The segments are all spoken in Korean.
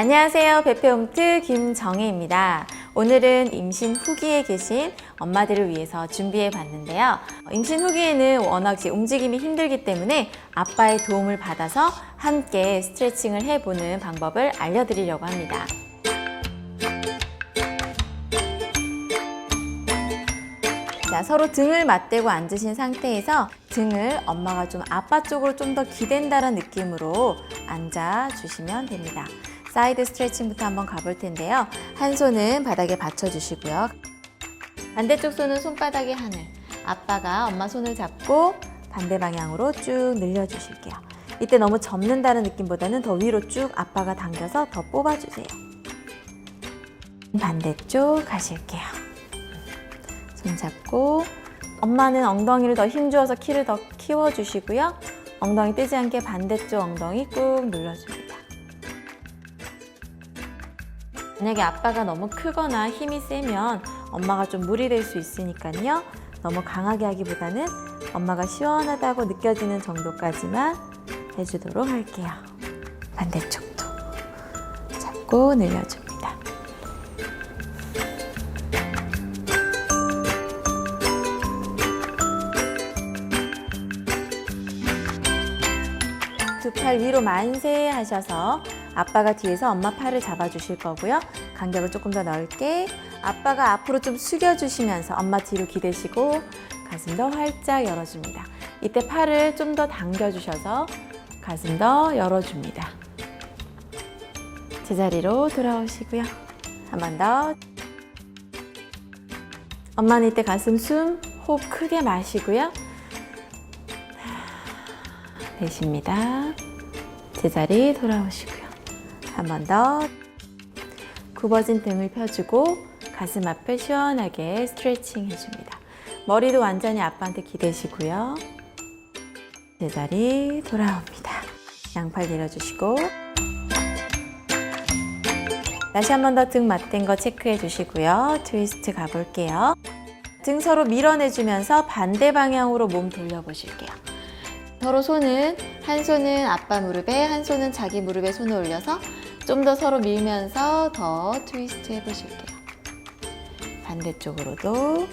안녕하세요. 베페홈트 김정혜입니다. 오늘은 임신 후기에 계신 엄마들을 위해서 준비해 봤는데요. 임신 후기에는 워낙 움직임이 힘들기 때문에 아빠의 도움을 받아서 함께 스트레칭을 해보는 방법을 알려드리려고 합니다. 자, 서로 등을 맞대고 앉으신 상태에서 등을 엄마가 좀 아빠 쪽으로 좀 더 기댄다는 느낌으로 앉아 주시면 됩니다. 사이드 스트레칭부터 한번 가볼 텐데요. 한 손은 바닥에 받쳐주시고요. 반대쪽 손은 손바닥에 하늘. 아빠가 엄마 손을 잡고 반대 방향으로 쭉 늘려주실게요. 이때 너무 접는다는 느낌보다는 더 위로 쭉 아빠가 당겨서 더 뽑아주세요. 반대쪽 가실게요. 손 잡고 엄마는 엉덩이를 더 힘주어서 키를 더 키워주시고요. 엉덩이 뜨지 않게 반대쪽 엉덩이 꾹 눌러줍니다. 만약에 아빠가 너무 크거나 힘이 세면 엄마가 좀 무리 될 수 있으니까요. 너무 강하게 하기보다는 엄마가 시원하다고 느껴지는 정도까지만 해주도록 할게요. 반대쪽도 잡고 늘려줍니다. 두 팔 위로 만세 하셔서 아빠가 뒤에서 엄마 팔을 잡아주실 거고요. 간격을 조금 더 넓게 아빠가 앞으로 좀 숙여주시면서 엄마 뒤로 기대시고 가슴 더 활짝 열어줍니다. 이때 팔을 좀 더 당겨주셔서 가슴 더 열어줍니다. 제자리로 돌아오시고요. 한 번 더. 엄마는 이때 가슴 숨 호흡 크게 마시고요. 내쉽니다. 제자리 돌아오시고요. 한 번 더. 굽어진 등을 펴주고 가슴 앞을 시원하게 스트레칭 해줍니다. 머리도 완전히 아빠한테 기대시고요. 제자리 돌아옵니다. 양팔 내려주시고 다시 한 번 더 등 맞댄 거 체크해 주시고요. 트위스트 가볼게요. 등 서로 밀어내주면서 반대 방향으로 몸 돌려보실게요. 서로 손은 한 손은 아빠 무릎에 한 손은 자기 무릎에 손을 올려서 좀 더 서로 밀면서 더 트위스트 해보실게요. 반대쪽으로도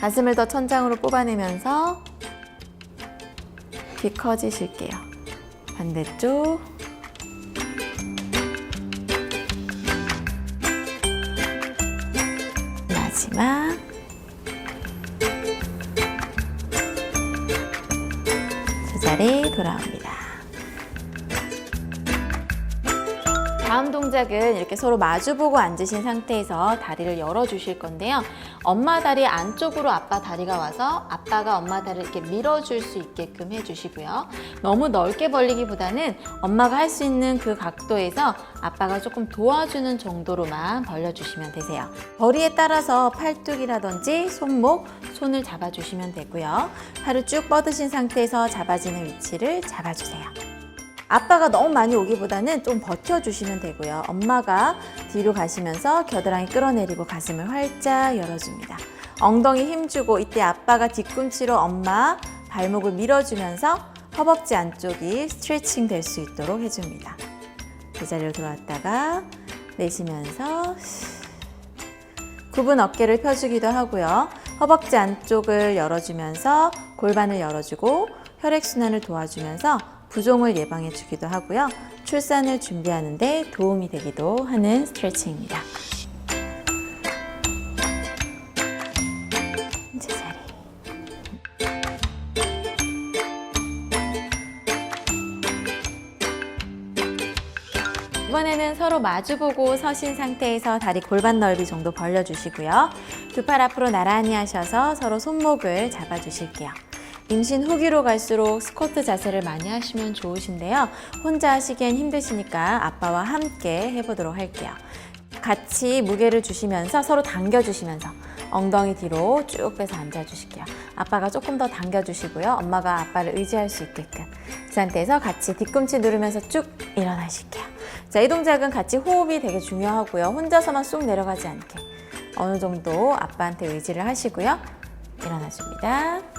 가슴을 더 천장으로 뽑아내면서 귀 커지실게요. 반대쪽 마지막 자리 돌아옵니다. 다음 동작은 이렇게 서로 마주보고 앉으신 상태에서 다리를 열어주실 건데요. 엄마 다리 안쪽으로 아빠 다리가 와서 아빠가 엄마 다리를 이렇게 밀어줄 수 있게끔 해주시고요. 너무 넓게 벌리기보다는 엄마가 할 수 있는 그 각도에서 아빠가 조금 도와주는 정도로만 벌려주시면 되세요. 벌이에 따라서 팔뚝이라든지 손목, 손을 잡아주시면 되고요. 팔을 쭉 뻗으신 상태에서 잡아지는 위치를 잡아주세요. 아빠가 너무 많이 오기보다는 좀 버텨주시면 되고요. 엄마가 뒤로 가시면서 겨드랑이 끌어내리고 가슴을 활짝 열어줍니다. 엉덩이 힘주고 이때 아빠가 뒤꿈치로 엄마 발목을 밀어주면서 허벅지 안쪽이 스트레칭 될 수 있도록 해줍니다. 제자리로 들어왔다가 내쉬면서 굽은 어깨를 펴주기도 하고요. 허벅지 안쪽을 열어주면서 골반을 열어주고 혈액순환을 도와주면서 부종을 예방해 주기도 하고요. 출산을 준비하는 데 도움이 되기도 하는 스트레칭입니다. 제자리. 이번에는 서로 마주보고 서신 상태에서 다리 골반 넓이 정도 벌려주시고요. 두 팔 앞으로 나란히 하셔서 서로 손목을 잡아주실게요. 임신 후기로 갈수록 스쿼트 자세를 많이 하시면 좋으신데요. 혼자 하시기엔 힘드시니까 아빠와 함께 해보도록 할게요. 같이 무게를 주시면서 서로 당겨주시면서 엉덩이 뒤로 쭉 빼서 앉아주실게요. 아빠가 조금 더 당겨주시고요. 엄마가 아빠를 의지할 수 있게끔. 그 상태에서 같이 뒤꿈치 누르면서 쭉 일어나실게요. 자, 이 동작은 같이 호흡이 되게 중요하고요. 혼자서만 쑥 내려가지 않게. 어느 정도 아빠한테 의지를 하시고요. 일어나줍니다.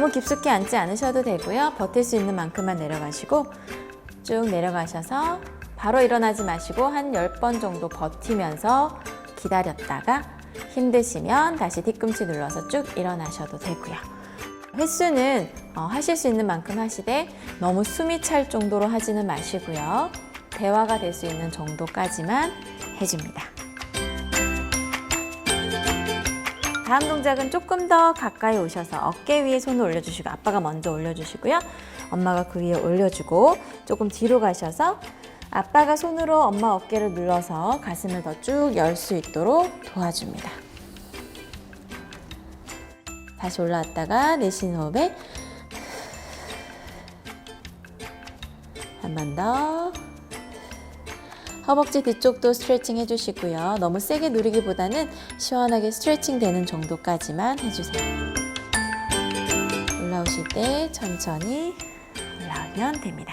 너무 깊숙이 앉지 않으셔도 되고요. 버틸 수 있는 만큼만 내려가시고 쭉 내려가셔서 바로 일어나지 마시고 한 10번 정도 버티면서 기다렸다가 힘드시면 다시 뒤꿈치 눌러서 쭉 일어나셔도 되고요. 횟수는 어, 하실 수 있는 만큼 하시되 너무 숨이 찰 정도로 하지는 마시고요. 대화가 될 수 있는 정도까지만 해줍니다. 다음 동작은 조금 더 가까이 오셔서 어깨 위에 손을 올려주시고 아빠가 먼저 올려주시고요. 엄마가 그 위에 올려주고 조금 뒤로 가셔서 아빠가 손으로 엄마 어깨를 눌러서 가슴을 더 쭉 열 수 있도록 도와줍니다. 다시 올라왔다가 내쉬는 호흡에 한 번 더. 허벅지 뒤쪽도 스트레칭 해주시고요. 너무 세게 누르기보다는 시원하게 스트레칭 되는 정도까지만 해주세요. 올라오실 때 천천히 올라오면 됩니다.